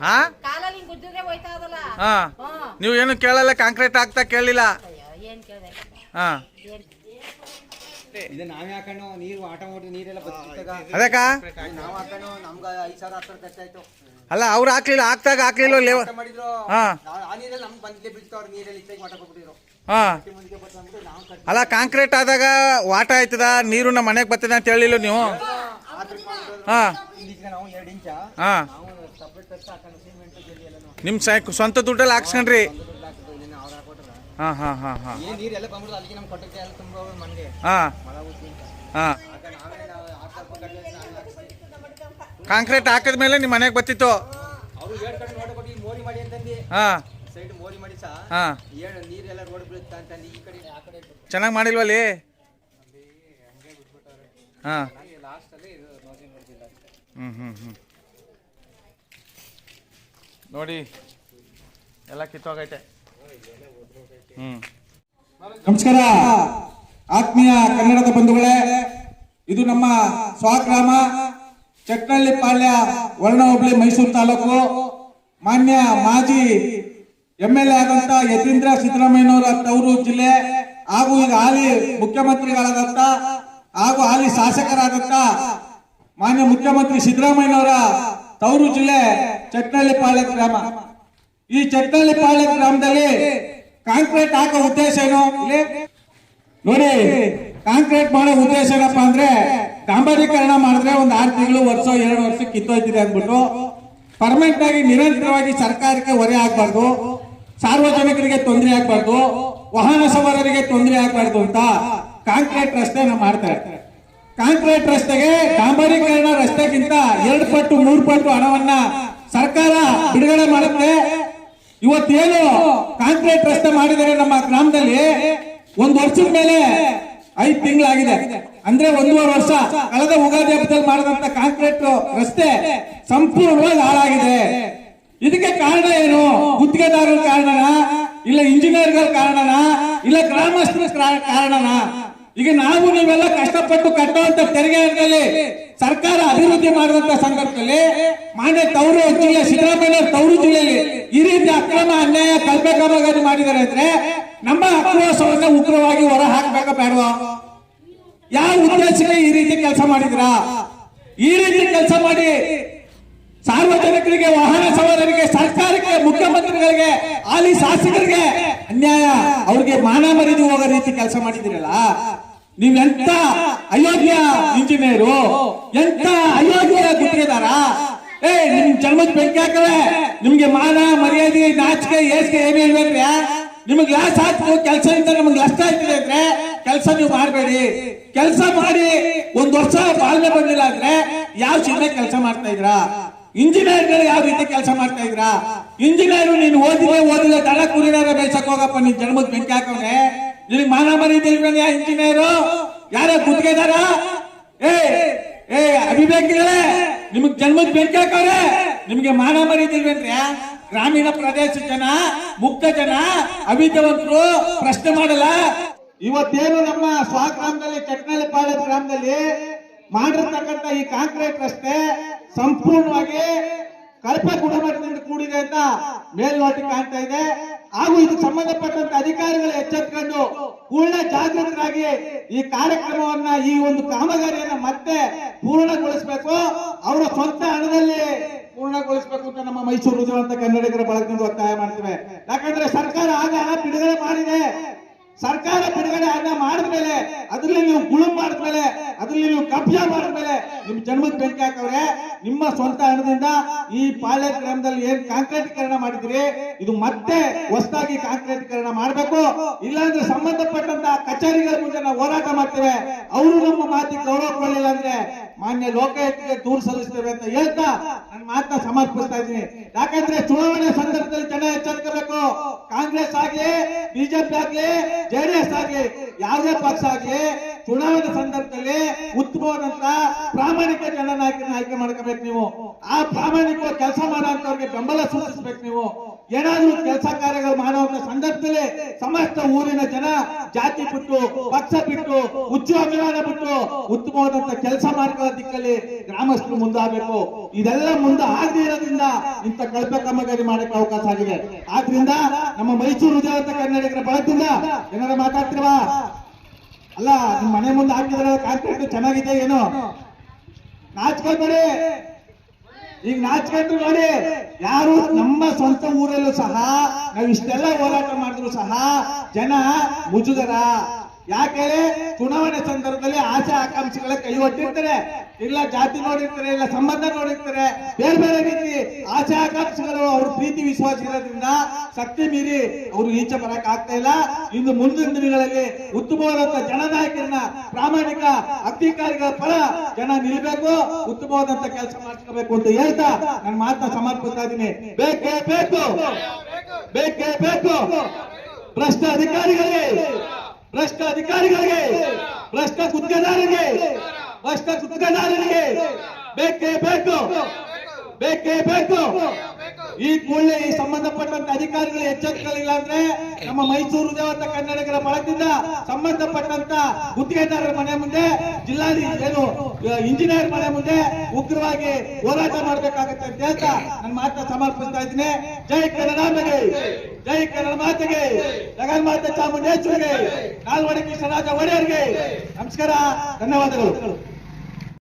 ಹಾ? ಹಾ. ನೀವು ಏನು ಕೇಳಲ್ಲ ಕಾಂಕ್ರೀಟ್ ಆಗ್ತಾ ಕೇಳಿಲ್ಲ? ಹಾ. ಅದಕ್ಕ ಅಲ್ಲ ಅವ್ರು ಹಾಕ್ಲಿಲ್ಲ ಹಾಕ್ದಾಗ ಹಾಕ್ಲಿಲ್ಲ ಲೇವ ಹಾ. ಹಾ. ಅಲ್ಲ ಕಾಂಕ್ರೀಟ್ ಆದಾಗ ವಾಟ ಆಯ್ತದ ನೀರು ನಮ್ಮ ಮನೆಗೆ ಬರ್ತದ ಅಂತ ಹೇಳಿಲ್ಲ ನೀವು? ಹಾ. ಇಲ್ಲಿಗೆ ನಾವು ಎರಡು ಇಂಚ ಹಾ. ನಿಮ್ಮ ಸ ಸ್ವಂತ ದುಡ್ಡಲ್ಲಿ ಹಾಕ್ಸ್ಕೊಂಡ್ರಿ. ಹಾ ಹಾ ಹಾ ಹಾ. ಹಾ. ಕಾಂಕ್ರೀಟ್ ಹಾಕಿದ್ಮೇಲೆ ನಿಮ್ಮ ಮನೆಗೆ ಬರ್ತಿತ್ತು. ಹಾ. ಹಾ. ಚೆನ್ನಾಗಿ ಮಾಡಿಲ್ವಲ್ಲಿ ಹಾ. ಲಾಸ್ಟ್ ಅಲ್ಲಿ ಇದು ನೋಡಿ, ಎಲ್ಲ ಕಿತ್ತೋಗೈತೆ. ನಮಸ್ಕಾರ. ಆತ್ಮೀಯ ಕನ್ನಡದ ಬಂಧುಗಳೇ, ಇದು ನಮ್ಮ ಸ್ವಗ್ರಾಮ ಚಟ್ನಳ್ಳಿ ಪಾಳ್ಯ ವರ್ಣ ಮೈಸೂರು ತಾಲೂಕು. ಮಾನ್ಯ ಮಾಜಿ ಎಂ ಎಲ್ ಎ ಆದಂತ ಯತೀಂದ್ರ ಸಿದ್ದರಾಮಯ್ಯನವರ ತವರು ಜಿಲ್ಲೆ, ಹಾಗೂ ಈಗ ಹಾಲಿ ಮುಖ್ಯಮಂತ್ರಿಗಳಾದಂತ, ಹಾಗೂ ಹಾಲಿ ಶಾಸಕರಾದಂತ ಮಾನ್ಯ ಮುಖ್ಯಮಂತ್ರಿ ಸಿದ್ದರಾಮಯ್ಯನವರ ತವರು ಜಿಲ್ಲೆ ಚಟ್ನಳ್ಳಿ ಪಾಳ್ಯ ಗ್ರಾಮ. ಈ ಚಟ್ನಳ್ಳಿ ಪಾಳ್ಯ ಗ್ರಾಮದಲ್ಲಿ ಕಾಂಕ್ರೀಟ್ ಹಾಕೋ ಉದ್ದೇಶ ಏನು? ನೋಡಿ, ಕಾಂಕ್ರೀಟ್ ಮಾಡೋ ಉದ್ದೇಶ ಏನಪ್ಪ ಅಂದ್ರೆ ಡಾಂಬರೀಕರಣ ಮಾಡಿದ್ರೆ ಒಂದು ಆರು ತಿಂಗಳು ವರ್ಷ, ಎರಡು ವರ್ಷ ಕಿತ್ತೋಯ್ತಿದೆ ಅಂದ್ಬಿಟ್ಟು ಪರ್ಮನೆಂಟ್ ಆಗಿ ನಿರಂತರವಾಗಿ ಸರ್ಕಾರಕ್ಕೆ ಹೊರೆ ಆಗ್ಬಾರ್ದು, ಸಾರ್ವಜನಿಕರಿಗೆ ತೊಂದರೆ ಆಗ್ಬಾರ್ದು, ವಾಹನ ಸವಾರರಿಗೆ ತೊಂದರೆ ಆಗ್ಬಾರ್ದು ಅಂತ ಕಾಂಕ್ರೀಟ್ ರಸ್ತೆನ ಮಾಡ್ತಾರೆ. ಕಾಂಕ್ರೀಟ್ ರಸ್ತೆಗೆ ಡಾಂಬರೀಕರಣ ರಸ್ತೆಗಿಂತ ಎರಡು ಪಟ್ಟು, ಮೂರು ಪಟ್ಟು ಹಣವನ್ನ ಸರ್ಕಾರ ಬಿಡುಗಡೆ ಮಾಡುತ್ತೆ. ಇವತ್ತೇನು ಕಾಂಕ್ರೀಟ್ ರಸ್ತೆ ಮಾಡಿದರೆ ನಮ್ಮ ಗ್ರಾಮದಲ್ಲಿ ಒಂದು ವರ್ಷದ ಮೇಲೆ ಐದು ತಿಂಗಳಾಗಿದೆ. ಅಂದ್ರೆ ಒಂದೂವರೆ ವರ್ಷ. ಕಳೆದ ಉಗಾದಿ ಹಬ್ಬದಲ್ಲಿ ಮಾಡಿದಂತ ಕಾಂಕ್ರೀಟ್ ರಸ್ತೆ ಸಂಪೂರ್ಣವಾಗಿ ಹಾಳಾಗಿದೆ. ಇದಕ್ಕೆ ಕಾರಣ ಏನು? ಗುತ್ತಿಗೆದಾರರ ಕಾರಣನಾ? ಇಲ್ಲ ಇಂಜಿನಿಯರ್ಗಳ ಕಾರಣನಾ? ಇಲ್ಲ ಗ್ರಾಮಸ್ಥರ ಕಾರಣನಾ? ಈಗ ನಾವು ನೀವೆಲ್ಲ ಕಷ್ಟಪಟ್ಟು ಕಟ್ಟುವಂತ ತೆರಿಗೆ ಸರ್ಕಾರ ಅಭಿವೃದ್ಧಿ ಮಾಡುವಂತ ಸಂದರ್ಭದಲ್ಲಿ ಮಾನ್ಯ ತವರು ಜಿಲ್ಲೆ ಸಿದ್ದರಾಮಯ್ಯ ತವರು ಜಿಲ್ಲೆಯಲ್ಲಿ ಈ ರೀತಿ ಅಕ್ರಮ ಅನ್ಯಾಯ ಕಲ್ಪೆ ಕಾಮಗಾರಿ ಮಾಡಿದ್ದಾರೆ ಅಂದ್ರೆ ನಮ್ಮ ಆಕ್ರೋಶವನ್ನ ಉಗ್ರವಾಗಿ ಹೊರ ಹಾಕಬೇಕ ಬೇಡವಾ? ಯಾವ ಉದ್ದೇಶಕ್ಕೆ ಈ ರೀತಿ ಕೆಲಸ ಮಾಡಿದ್ರ ಈ ರೀತಿ ಕೆಲಸ ಮಾಡಿ ಸಾರ್ವಜನಿಕರಿಗೆ, ವಾಹನ ಸವಾರರಿಗೆ, ಸರ್ಕಾರಕ್ಕೆ, ಮುಖ್ಯಮಂತ್ರಿಗಳಿಗೆ ಅಲ್ಲಿ ಶಾಸಕರಿಗೆ ಅನ್ಯಾಯ. ಅವ್ರಿಗೆ ಮಾನ ಮರಿದು ಹೋಗೋ ರೀತಿ ಕೆಲಸ ಮಾಡಿದಿರಲ್ಲ ನೀವೆಂತ ಅಯೋಗ್ಯ ಇಂಜಿನಿಯರು? ಎಂತ ಅಯೋಗ್ಯ ಗುತ್ತಿಗೆದಾರ? ಏ, ನಿಮ್ ಜನ್ಮದ ಬೆಂಕಿ ಹಾಕವೆ. ನಿಮ್ಗೆ ಮಾನ, ಮರ್ಯಾದೆ, ನಾಚಿಕೆ, ಏಸಿಗೆ ಏನೇ ಇಲ್ವೇನ್ರಿ ನಿಮಗೆ ಲಾಸ್ ಆಯ್ತು ಇಂತ ನಿಮ್ಗೆ ನಷ್ಟ ಆಯ್ತಿದೆ ಅಂದ್ರೆ ಕೆಲಸ ನೀವು ಮಾಡಬೇಡಿ. ಕೆಲಸ ಮಾಡಿ ಒಂದ್ ವರ್ಷ ಬಾಳ್ವೆ ಬಂದಿಲ್ಲ ಅಂದ್ರೆ ಯಾವ ಚಿನ್ನ ಕೆಲಸ ಮಾಡ್ತಾ ಇದ್ರಾ? ಇಂಜಿನಿಯರ್ಗಳು ಯಾವ ರೀತಿ ಕೆಲಸ ಮಾಡ್ತಾ ಇದ್ರಾ? ಇಂಜಿನಿಯರ್ ನೀನು ಓದಿದೆ ಓದಿದ್ರೆ ದಡ ಕುರಿನಾರ ಬೇಸಕ್ ಹೋಗಪ್ಪ, ನಿನ್ ಜನ್ಮದ ಬೆಂಕಿ ಹಾಕವ್ರೆ ನಿನಗೆ ಮಾನ ಮರಿದಿಲ್ವೇನೆ ಇಂಜಿನಿಯರು ಯಾರೇ ಗುತ್ತಿಗೆದಾರ? ಏ ಏ, ಅಭಿವ್ಯಕ್ತಿಗಳೇ, ನಿಮಗ್ ಜನ್ಮದ ಬೆಂಕಿ ಹಾಕವ್ರೆ ನಿಮ್ಗೆ ಮಾನ ಮರಿದಿಲ್ವೇನ್ರಿ ಗ್ರಾಮೀಣ ಪ್ರದೇಶ ಜನ, ಮುಕ್ತ ಜನ, ಅವಿದ್ಯವಂತರು, ಪ್ರಶ್ನೆ ಮಾಡಲ್ಲ. ಇವತ್ತೇನು ನಮ್ಮ ಸ್ವಗ್ರಾಮದಲ್ಲಿ ಚಟ್ನಳ್ಳಿ ಪಾಳ್ಯ ಗ್ರಾಮದಲ್ಲಿ ಮಾಡಿರ್ತಕ್ಕಂಥ ಈ ಕಾಂಕ್ರೀಟ್ ರಸ್ತೆ ಸಂಪೂರ್ಣವಾಗಿ ಕಳಪೆ ಗುಣಮಟ್ಟದಿಂದ ಕೂಡಿದೆ ಅಂತ ಮೇಲ್ನೋಟಿ ಕಾಣ್ತಾ ಇದೆ. ಹಾಗೂ ಇದಕ್ಕೆ ಸಂಬಂಧಪಟ್ಟಂತ ಅಧಿಕಾರಿಗಳು ಎಚ್ಚೆತ್ಕೊಂಡು ಪೂರ್ಣ ಜಾಗೃತರಾಗಿ ಈ ಕಾರ್ಯಕ್ರಮವನ್ನ ಈ ಒಂದು ಕಾಮಗಾರಿಯನ್ನ ಮತ್ತೆ ಪೂರ್ಣಗೊಳಿಸಬೇಕು. ಅವರ ಸ್ವಂತ ಹಣದಲ್ಲಿ ಪೂರ್ಣಗೊಳಿಸಬೇಕು ಅಂತ ನಮ್ಮ ಮೈಸೂರು ರುಜುವಂತ ಕನ್ನಡಿಗರ ಬಳಕೊಂಡು ಒತ್ತಾಯ ಮಾಡ್ತೇವೆ. ಯಾಕಂದ್ರೆ ಸರ್ಕಾರ ಆಗ ಹಣ ಬಿಡುಗಡೆ ಮಾಡಿದೆ. ಸರ್ಕಾರ ಬಿಡುಗಡೆ ಹಣ ಮಾಡಿದ್ಮೇಲೆ ಅದ್ರಲ್ಲಿ ನೀವು ಗುಳುಂ ಮಾಡಿದ್ಮೇಲೆ, ಅದ್ರಲ್ಲಿ ನೀವು ಕಬ್ಜಾ ಮಾಡಿದ್ಮೇಲೆ ನಿಮ್ ಜನ್ಮದ ಬೆಂಕಿ ಹಾಕವ್ರೆ. ನಿಮ್ಮ ಸ್ವಂತ ಹಣದಿಂದ ಈ ಪಾಳ್ಯ ಗ್ರಾಮದಲ್ಲಿ ಏನ್ ಕಾಂಕ್ರೀಟೀಕರಣ ಮಾಡಿದ್ರಿ, ಇದು ಮತ್ತೆ ಹೊಸದಾಗಿ ಕಾಂಕ್ರೀಟೀಕರಣ ಮಾಡಬೇಕು? ಇಲ್ಲಾಂದ್ರೆ ಸಂಬಂಧಪಟ್ಟಂತ ಕಚೇರಿಗಳ ಮುಂದೆ ನಾವು ಹೋರಾಟ ಮಾಡ್ತೇವೆ. ಅವರು ನಮ್ಮ ಮಾತಿಗೆ ಗೌರವ ಕೊಡಲಿಲ್ಲ ಅಂದ್ರೆ ಮಾನ್ಯ ಲೋಕಾಯುಕ್ತಿಗೆ ದೂರು ಸಲ್ಲಿಸ್ತೇವೆ ಅಂತ ಹೇಳ್ತಾ ನನ್ನ ಮಾತನ್ನ ಸಮರ್ಪಿಸ್ತಾ ಇದ್ದೀನಿ. ಯಾಕಂದ್ರೆ ಚುನಾವಣೆ ಸಂದರ್ಭದಲ್ಲಿ ಜನ ಎಚ್ಚರಿಕಬೇಕು. ಕಾಂಗ್ರೆಸ್ ಆಗ್ಲಿ, ಬಿಜೆಪಿ ಆಗ್ಲಿ ಜೆಡಿಎಸ್ ಆಗ್ಲಿ, ಯಾವುದೇ ಪಕ್ಷ ಆಗ್ಲಿ ಚುನಾವಣೆ ಸಂದರ್ಭದಲ್ಲಿ ಉತ್ತಮವಾದಂತ ಪ್ರಾಮಾಣಿಕ ಜನ ನಾಯಕರನ್ನ ಆಯ್ಕೆ ಮಾಡ್ಕೋಬೇಕು ನೀವು. ಆ ಪ್ರಾಮಾಣಿಕ ಕೆಲಸ ಮಾಡೋಂಥವ್ರಿಗೆ ಬೆಂಬಲ ಸೂಚಿಸ್ಬೇಕು ನೀವು. ಏನಾದ್ರೂ ಕೆಲಸ ಕಾರ್ಯಗಳು ಮಾಡುವಂತ ಸಂದರ್ಭದಲ್ಲಿ ಸಮಸ್ತ ಊರಿನ ಜನ ಜಾತಿ ಬಿಟ್ಟು, ಪಕ್ಷ ಬಿಟ್ಟು ಉದ್ಯೋಗಗಳನ್ನ ಬಿಟ್ಟು ಉತ್ತಮವಾದಂತ ಕೆಲಸ ಮಾಡ್ಕೊಳ್ಳೋ ದಿಕ್ಕಲ್ಲಿ ಗ್ರಾಮಸ್ಥರು ಮುಂದಾಗಬೇಕು. ಇದೆಲ್ಲ ಮುಂದೆ ಆಗದೇ ಇರೋದ್ರಿಂದ ಇಂಥ ಕಳಪೆ ಕಾಮಗಾರಿ ಮಾಡಕ್ಕೆ ಅವಕಾಶ ಆಗಿದೆ. ಆದ್ರಿಂದ ನಮ್ಮ ಮೈಸೂರು ದೇವತ ಕನ್ನಡಿಗರ ಬಳದಿಂದ ಏನಾರ ಮಾತಾಡ್ತಿರುವ ಅಲ್ಲ, ನಿಮ್ ಮನೆ ಮುಂದೆ ಹಾಕಿದ್ರೆ ಕಾಂಕ್ರೀಟ್ ಚೆನ್ನಾಗಿದೆ ಏನೋ? ನಾಚ್ಕೊಂಡ್ಬೇಡಿ ಈಗ ನಾಚ್ಕೊಂಡು ನೋಡಿ. ಯಾರು ನಮ್ಮ ಸ್ವಂತ ಊರಲ್ಲೂ ಸಹ, ನಾವು ಇಷ್ಟೆಲ್ಲ ಹೋರಾಟ ಮಾಡಿದ್ರು ಸಹ, ಜನ ಮುಜುಗರ. ಯಾಕೆ ಚುನಾವಣೆ ಸಂದರ್ಭದಲ್ಲಿ ಆಸೆ, ಆಕಾಂಕ್ಷೆಗಳ ಕೈ ಒಟ್ಟಿರ್ತಾರೆ ಇಲ್ಲ ಜಾತಿ ನೋಡಿರ್ತಾರೆ, ಇಲ್ಲ ಸಂಬಂಧ ನೋಡಿರ್ತಾರೆ. ಬೇರೆ ಬೇರೆ ರೀತಿ ಆಸೆ ಆಕಾಂಕ್ಷೆಗಳು ಅವ್ರ ಪ್ರೀತಿ ವಿಶ್ವಾಸ ಇರೋದ್ರಿಂದ ಶಕ್ತಿ ಮೀರಿ ಅವರು ಈಚೆ ಬರಕ್ ಆಗ್ತಾ ಇಲ್ಲ. ಇನ್ನು ಮುಂದಿನ ದಿನಗಳಲ್ಲಿ ಉತ್ತಮವಾದಂತ ಜನನಾಯಕರನ್ನ ಪ್ರಾಮಾಣಿಕ ಅಧಿಕಾರಿಗಳ ಪರ ಜನ ನಿಲ್ಬೇಕು, ಉತ್ತಮವಾದಂತ ಕೆಲಸ ಮಾಡ್ಕೋಬೇಕು ಅಂತ ಹೇಳ್ತಾ ನನ್ನ ಮಾತನ್ನ ಸಮರ್ಪಿಸ್ತಾ ಇದ್ದೀನಿ. ಬೇಕೇ ಬೇಕು? ಬೇಕೇ ಬೇಕು? ಭ್ರಷ್ಟ ಅಧಿಕಾರಿಗಳಿಗೆ? ಭ್ರಷ್ಟ ಅಧಿಕಾರಿಗಳಿಗೆ? ಭ್ರಷ್ಟ ಗುತ್ತಿಗೆದಾರರಿಗೆ? ಭ್ರಷ್ಟ ಗುತ್ತಿಗೆದಾರರಿಗೆ? ಬೇಕೇ ಬೇಕು? ಬೇಕೇ ಬೇಕು. ಈ ಕೂಡಲೇ ಈ ಸಂಬಂಧಪಟ್ಟಂತ ಅಧಿಕಾರಿಗಳು ಎಚ್ಚರಿಕೆಗಳಿಲ್ಲ ಅಂದ್ರೆ ನಮ್ಮ ಮೈಸೂರು ದೇವತ ಕನ್ನಡಿಗರ ಬಳಗದಿಂದ ಸಂಬಂಧಪಟ್ಟಂತ ಗುತ್ತಿಗೆದಾರರ ಮನೆ ಮುಂದೆ ಜಿಲ್ಲಾಧಿ ಏನು ಇಂಜಿನಿಯರ್ ಮನೆ ಮುಂದೆ ಉಗ್ರವಾಗಿ ಹೋರಾಟ ಮಾಡಬೇಕಾಗುತ್ತೆ ಅಂತ ಹೇಳ್ತಾ ನನ್ನ ಮಾತನ್ನ ಸಮರ್ಪಿಸ್ತಾ ಇದ್ದೀನಿ. ಜೈ ಕನ್ನಡಾಂಬೆಗೆ ಜೈ ಕನ್ನಡ ಮಾತೆಗೆ. ಜಗನ್ಮಾತೆ ಚಾಮುಂಡೇಶ್ವರಿಗೆ. ನಾಲ್ವಡಿ ಕೃಷ್ಣರಾಜ ಒಡೆಯರ್ಗೆ. ನಮಸ್ಕಾರ. ಧನ್ಯವಾದಗಳು.